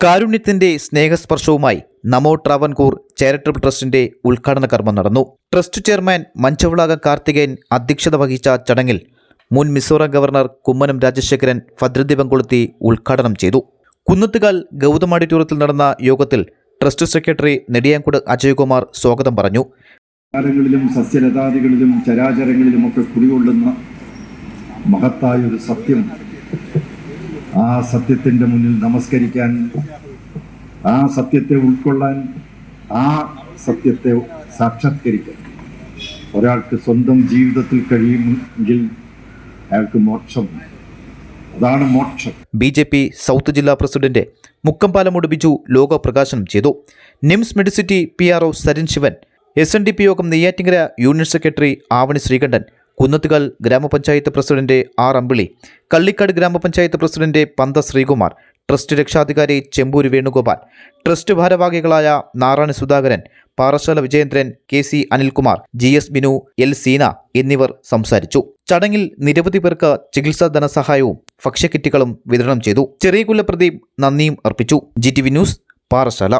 കാരുണ്യത്തിന്റെ സ്നേഹസ്പർശവുമായി നമോ ട്രാവൻകൂർ ചാരിറ്റബിൾ ട്രസ്റ്റിന്റെ ഉദ്ഘാടന കർമ്മം നടന്നു. ട്രസ്റ്റ് ചെയർമാൻ മഞ്ചവിളാക കാർത്തികേയൻ അധ്യക്ഷത വഹിച്ച ചടങ്ങിൽ മുൻ മിസോറാം ഗവർണർ കുമ്മനം രാജശേഖരൻ ഭദ്രദീപം കൊളുത്തി ഉദ്ഘാടനം ചെയ്തു. കുന്നത്തുകാൽ ഗൗതം ഓഡിറ്റോറിയത്തിൽ നടന്ന യോഗത്തിൽ ട്രസ്റ്റ് സെക്രട്ടറി നെടിയാൻകുട് അജയ്കുമാർ സ്വാഗതം പറഞ്ഞു. ചരാചരങ്ങളിലും സസ്യലതാദികളിലും ചരാചരങ്ങളിലുമൊക്കെ കുടികൊള്ളുന്ന മഹത്തായ ഒരു സത്യം ആ സത്യത്തിന്റെ മുന്നിൽ നമസ്കരിക്കാൻ ആ സത്യത്തെ ഉൾക്കൊള്ളാൻ ആ സത്യത്തെ സാക്ഷാത്കരിക്കാൻ. ഒരാൾക്ക് സ്വന്തം ജീവിതത്തിൽ കഴിയുമെങ്കിൽ അയാൾക്ക് മോക്ഷം. അതാണ് മോക്ഷം. ബി ജെ പി സൗത്ത് ജില്ലാ പ്രസിഡന്റ് മുക്കമ്പാലം ഒടുപ്പിച്ചു ലോഗോ പ്രകാശനം ചെയ്തു. NIMS Medicity P R O Sarin Sivan S N D P യോഗം നെയ്യാറ്റിങ്കര യൂണിയൻ സെക്രട്ടറി ആവണി ശ്രീകണ്ഠൻ കുന്നത്തുകാൽ ഗ്രാമപഞ്ചായത്ത് പ്രസിഡന്റ് ആർ അമ്പിളി കള്ളിക്കാട് ഗ്രാമപഞ്ചായത്ത് പ്രസിഡന്റ് പന്ത ശ്രീകുമാർ ട്രസ്റ്റ് രക്ഷാധികാരി ചെമ്പൂരി വേണുഗോപാൽ ട്രസ്റ്റ് ഭാരവാഹികളായ Narayana Sudhakaran Parassala Vijayendran K C Anilkumar G S Binu L Seena എന്നിവർ സംസാരിച്ചു. ചടങ്ങിൽ നിരവധി പേർക്ക് ചികിത്സാ ധനസഹായവും ഭക്ഷ്യക്കിറ്റുകളും വിതരണം ചെയ്തു. ചെറിയ കുലപ്രദീപ് നന്ദിയും അർപ്പിച്ചു. G T V news Parassala